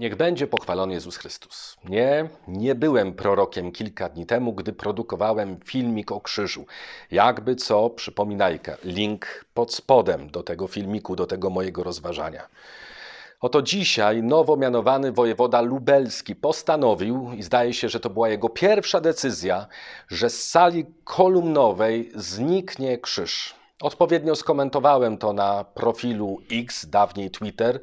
Niech będzie pochwalony Jezus Chrystus. Nie, nie byłem prorokiem kilka dni temu, gdy produkowałem filmik o krzyżu. Jakby co, przypominajka, link pod spodem do tego filmiku, do tego mojego rozważania. Oto dzisiaj nowo mianowany wojewoda lubelski postanowił, i zdaje się, że to była jego pierwsza decyzja, że z sali kolumnowej zniknie krzyż. Odpowiednio skomentowałem to na profilu X, dawniej Twitter,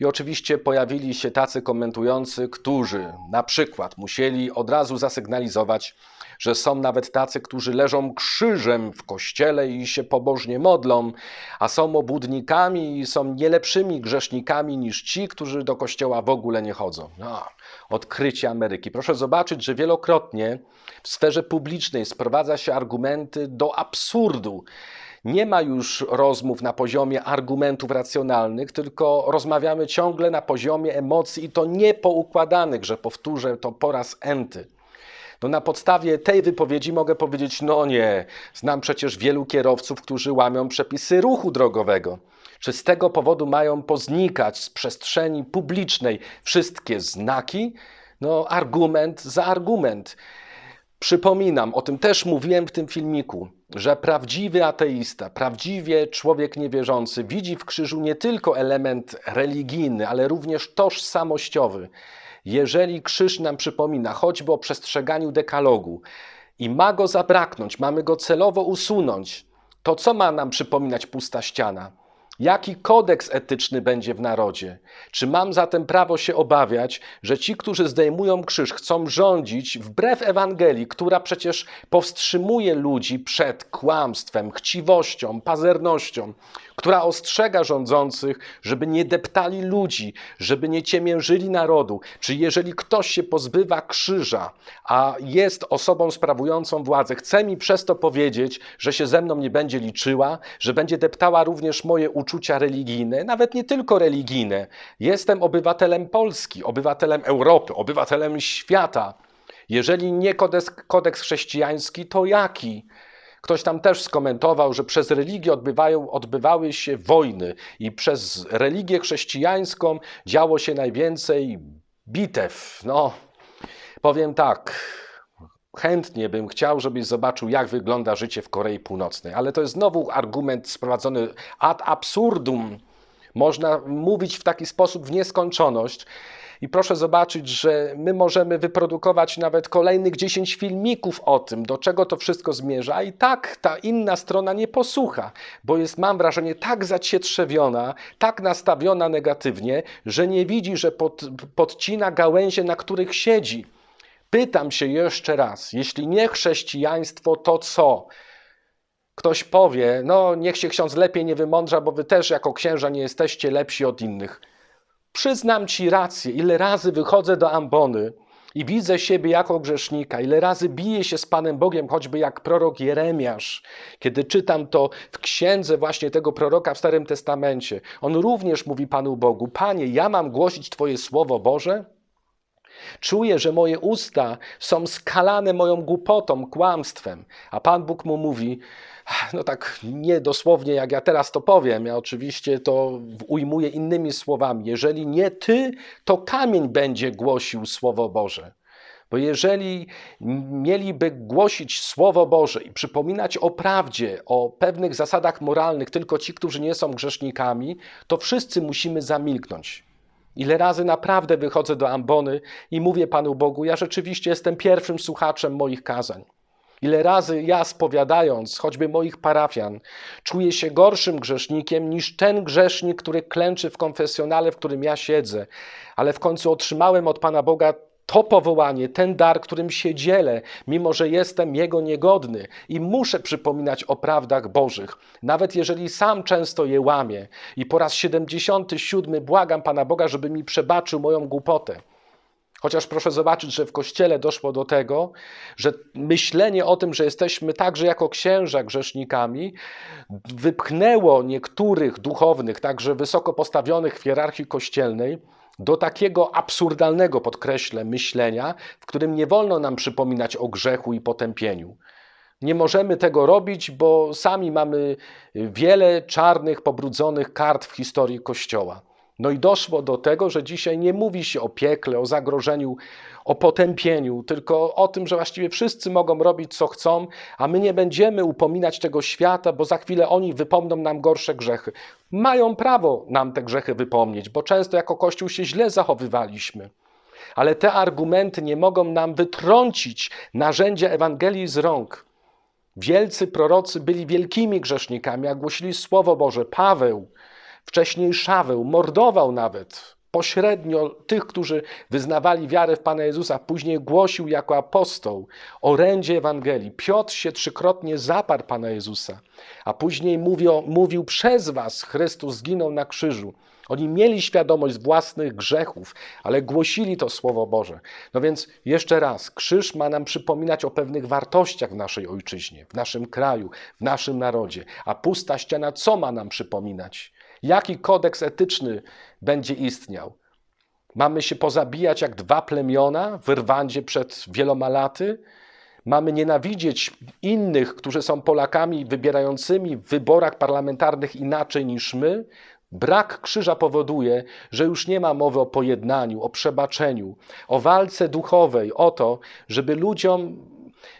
i oczywiście pojawili się tacy komentujący, którzy na przykład musieli od razu zasygnalizować, że są nawet tacy, którzy leżą krzyżem w kościele i się pobożnie modlą, a są obłudnikami i są nie lepszymi grzesznikami niż ci, którzy do kościoła w ogóle nie chodzą. No, odkrycie Ameryki. Proszę zobaczyć, że wielokrotnie w sferze publicznej sprowadza się argumenty do absurdu. Nie ma już rozmów na poziomie argumentów racjonalnych, tylko rozmawiamy ciągle na poziomie emocji i to niepoukładanych, że powtórzę to po raz enty. No na podstawie tej wypowiedzi mogę powiedzieć, no nie, znam przecież wielu kierowców, którzy łamią przepisy ruchu drogowego. Czy z tego powodu mają poznikać z przestrzeni publicznej wszystkie znaki? No argument za argument. Przypominam, o tym też mówiłem w tym filmiku, że prawdziwy ateista, prawdziwie człowiek niewierzący widzi w krzyżu nie tylko element religijny, ale również tożsamościowy. Jeżeli krzyż nam przypomina choćby o przestrzeganiu dekalogu i ma go zabraknąć, mamy go celowo usunąć, to co ma nam przypominać pusta ściana? Jaki kodeks etyczny będzie w narodzie? Czy mam zatem prawo się obawiać, że ci, którzy zdejmują krzyż, chcą rządzić wbrew Ewangelii, która przecież powstrzymuje ludzi przed kłamstwem, chciwością, pazernością, która ostrzega rządzących, żeby nie deptali ludzi, żeby nie ciemiężyli narodu? Czy jeżeli ktoś się pozbywa krzyża, a jest osobą sprawującą władzę, chce mi przez to powiedzieć, że się ze mną nie będzie liczyła, że będzie deptała również moje uczucia religijne, nawet nie tylko religijne. Jestem obywatelem Polski, obywatelem Europy, obywatelem świata. Jeżeli nie kodeks, kodeks chrześcijański, to jaki? Ktoś tam też skomentował, że przez religię odbywają, odbywały się wojny i przez religię chrześcijańską działo się najwięcej bitew. No, powiem tak. Chętnie bym chciał, żebyś zobaczył, jak wygląda życie w Korei Północnej, ale to jest znowu argument sprowadzony ad absurdum. Można mówić w taki sposób w nieskończoność. I proszę zobaczyć, że my możemy wyprodukować nawet kolejnych 10 filmików o tym, do czego to wszystko zmierza, i tak ta inna strona nie posłucha, bo jest, mam wrażenie, tak zacietrzewiona, tak nastawiona negatywnie, że nie widzi, że pod, podcina gałęzie, na których siedzi. Pytam się jeszcze raz, jeśli nie chrześcijaństwo, to co? Ktoś powie, no niech się ksiądz lepiej nie wymądrza, bo wy też jako księża nie jesteście lepsi od innych. Przyznam ci rację, ile razy wychodzę do ambony i widzę siebie jako grzesznika, ile razy biję się z Panem Bogiem, choćby jak prorok Jeremiasz, kiedy czytam to w księdze właśnie tego proroka w Starym Testamencie. On również mówi Panu Bogu: Panie, ja mam głosić Twoje słowo Boże? Czuję, że moje usta są skalane moją głupotą, kłamstwem, a Pan Bóg mu mówi: no tak nie dosłownie jak ja teraz to powiem, ja oczywiście to ujmuję innymi słowami. Jeżeli nie ty, to kamień będzie głosił Słowo Boże. Bo jeżeli mieliby głosić Słowo Boże i przypominać o prawdzie, o pewnych zasadach moralnych tylko ci, którzy nie są grzesznikami, to wszyscy musimy zamilknąć. Ile razy naprawdę wychodzę do ambony i mówię Panu Bogu, ja rzeczywiście jestem pierwszym słuchaczem moich kazań. Ile razy ja spowiadając choćby moich parafian, czuję się gorszym grzesznikiem niż ten grzesznik, który klęczy w konfesjonale, w którym ja siedzę, ale w końcu otrzymałem od Pana Boga to powołanie, ten dar, którym się dzielę, mimo że jestem Jego niegodny i muszę przypominać o prawdach Bożych, nawet jeżeli sam często je łamię. I po raz 77 błagam Pana Boga, żeby mi przebaczył moją głupotę. Chociaż proszę zobaczyć, że w kościele doszło do tego, że myślenie o tym, że jesteśmy także jako księża grzesznikami, wypchnęło niektórych duchownych, także wysoko postawionych w hierarchii kościelnej, do takiego absurdalnego, podkreślę, myślenia, w którym nie wolno nam przypominać o grzechu i potępieniu. Nie możemy tego robić, bo sami mamy wiele czarnych, pobrudzonych kart w historii Kościoła. No i doszło do tego, że dzisiaj nie mówi się o piekle, o zagrożeniu, o potępieniu, tylko o tym, że właściwie wszyscy mogą robić co chcą, a my nie będziemy upominać tego świata, bo za chwilę oni wypomną nam gorsze grzechy. Mają prawo nam te grzechy wypomnieć, bo często jako Kościół się źle zachowywaliśmy. Ale te argumenty nie mogą nam wytrącić narzędzia Ewangelii z rąk. Wielcy prorocy byli wielkimi grzesznikami, a głosili Słowo Boże. Paweł, wcześniej Szaweł, mordował nawet pośrednio tych, którzy wyznawali wiarę w Pana Jezusa, później głosił jako apostoł orędzie Ewangelii. Piotr się trzykrotnie zaparł Pana Jezusa, a później mówił, mówił przez was Chrystus zginął na krzyżu. Oni mieli świadomość własnych grzechów, ale głosili to Słowo Boże. No więc jeszcze raz, krzyż ma nam przypominać o pewnych wartościach w naszej ojczyźnie, w naszym kraju, w naszym narodzie. A pusta ściana co ma nam przypominać? Jaki kodeks etyczny będzie istniał? Mamy się pozabijać jak dwa plemiona w Rwandzie przed wieloma laty? Mamy nienawidzieć innych, którzy są Polakami wybierającymi w wyborach parlamentarnych inaczej niż my? Brak krzyża powoduje, że już nie ma mowy o pojednaniu, o przebaczeniu, o walce duchowej, o to, żeby ludziom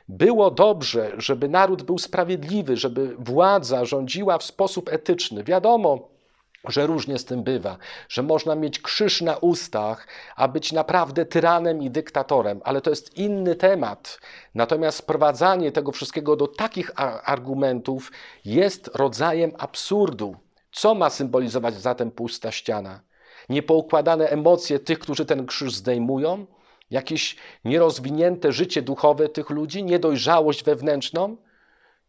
było dobrze, żeby naród był sprawiedliwy, żeby władza rządziła w sposób etyczny. Wiadomo, że różnie z tym bywa, że można mieć krzyż na ustach, a być naprawdę tyranem i dyktatorem, ale to jest inny temat. Natomiast sprowadzanie tego wszystkiego do takich argumentów jest rodzajem absurdu. Co ma symbolizować zatem pusta ściana? Niepoukładane emocje tych, którzy ten krzyż zdejmują? Jakieś nierozwinięte życie duchowe tych ludzi? Niedojrzałość wewnętrzną?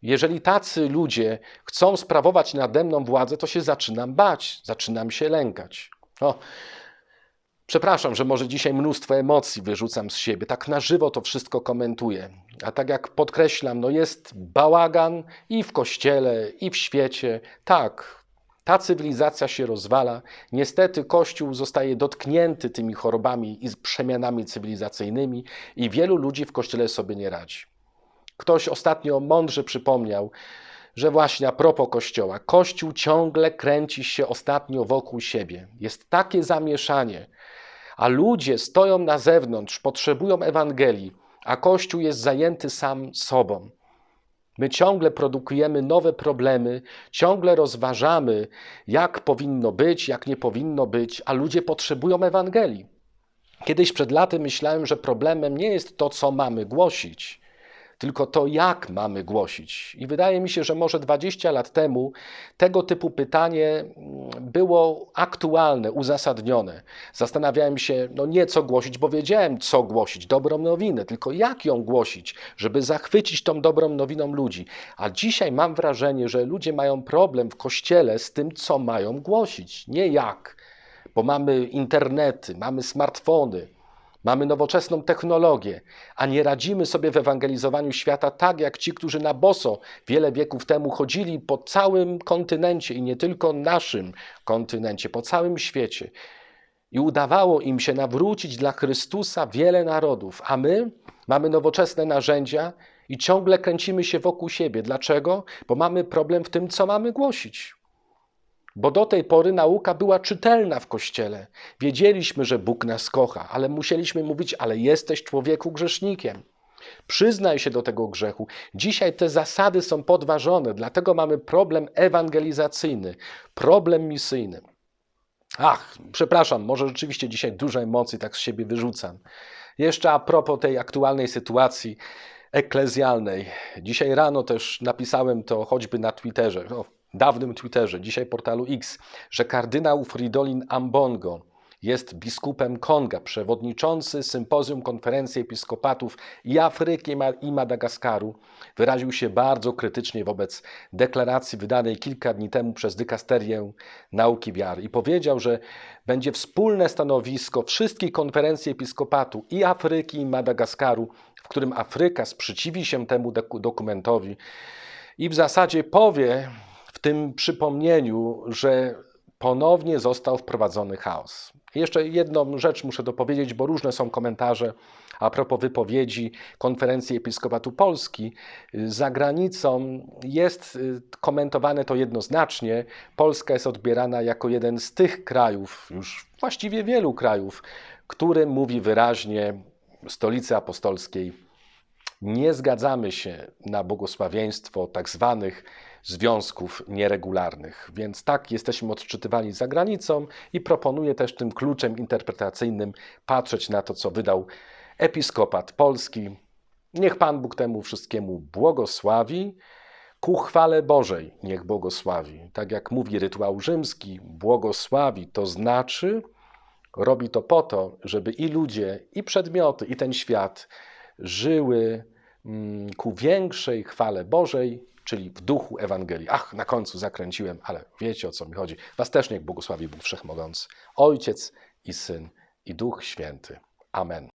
Jeżeli tacy ludzie chcą sprawować nade mną władzę, to się zaczynam bać, zaczynam się lękać. O, przepraszam, że może dzisiaj mnóstwo emocji wyrzucam z siebie. Tak na żywo to wszystko komentuję. A tak jak podkreślam, no jest bałagan i w kościele, i w świecie. Tak, ta cywilizacja się rozwala. Niestety Kościół zostaje dotknięty tymi chorobami i przemianami cywilizacyjnymi, i wielu ludzi w kościele sobie nie radzi. Ktoś ostatnio mądrze przypomniał, że właśnie a propos Kościoła, Kościół ciągle kręci się ostatnio wokół siebie. Jest takie zamieszanie, a ludzie stoją na zewnątrz, potrzebują Ewangelii, a Kościół jest zajęty sam sobą. My ciągle produkujemy nowe problemy, ciągle rozważamy, jak powinno być, jak nie powinno być, a ludzie potrzebują Ewangelii. Kiedyś przed laty myślałem, że problemem nie jest to, co mamy głosić, tylko to, jak mamy głosić. I wydaje mi się, że może 20 lat temu tego typu pytanie mm, było aktualne, uzasadnione. Zastanawiałem się, no nie co głosić, bo wiedziałem, co głosić, dobrą nowinę, tylko jak ją głosić, żeby zachwycić tą dobrą nowiną ludzi. A dzisiaj mam wrażenie, że ludzie mają problem w kościele z tym, co mają głosić, nie jak. Bo mamy internety, mamy smartfony, Mamy nowoczesną technologię, a nie radzimy sobie w ewangelizowaniu świata tak jak ci, którzy na boso wiele wieków temu chodzili po całym kontynencie i nie tylko naszym kontynencie, po całym świecie. I udawało im się nawrócić dla Chrystusa wiele narodów, a my mamy nowoczesne narzędzia i ciągle kręcimy się wokół siebie. Dlaczego? Bo mamy problem w tym, co mamy głosić. Bo do tej pory nauka była czytelna w kościele. Wiedzieliśmy, że Bóg nas kocha, ale musieliśmy mówić: Ale jesteś człowieku grzesznikiem. Przyznaj się do tego grzechu. Dzisiaj te zasady są podważone, dlatego mamy problem ewangelizacyjny, problem misyjny. Ach, przepraszam, może rzeczywiście dzisiaj dużo emocji tak z siebie wyrzucam. Jeszcze a propos tej aktualnej sytuacji eklezjalnej. Dzisiaj rano też napisałem to choćby na Twitterze. No, dawnym Twitterze, dzisiaj portalu X, że kardynał Fridolin Ambongo jest biskupem Konga, przewodniczący sympozjum konferencji episkopatów i Afryki i Madagaskaru, wyraził się bardzo krytycznie wobec deklaracji wydanej kilka dni temu przez dykasterię nauki wiary i powiedział, że będzie wspólne stanowisko wszystkich konferencji episkopatu i Afryki i Madagaskaru, w którym Afryka sprzeciwi się temu dokumentowi i w zasadzie powie, w tym przypomnieniu, że ponownie został wprowadzony chaos. Jeszcze jedną rzecz muszę dopowiedzieć, bo różne są komentarze a propos wypowiedzi Konferencji Episkopatu Polski. Za granicą jest y, komentowane to jednoznacznie. Polska jest odbierana jako jeden z tych krajów, już właściwie wielu krajów, który mówi wyraźnie stolicy apostolskiej nie zgadzamy się na błogosławieństwo tak zwanych związków nieregularnych. Więc tak jesteśmy odczytywani za granicą i proponuję też tym kluczem interpretacyjnym patrzeć na to, co wydał episkopat polski. Niech Pan Bóg temu wszystkiemu błogosławi. Ku chwale Bożej niech błogosławi. Tak jak mówi rytuał rzymski, błogosławi to znaczy, robi to po to, żeby i ludzie, i przedmioty, i ten świat żyły mm, ku większej chwale Bożej, czyli w duchu Ewangelii. Ach, na końcu zakręciłem, ale wiecie o co mi chodzi. Was też niech błogosławi Bóg Wszechmogący, Ojciec i Syn i Duch Święty. Amen.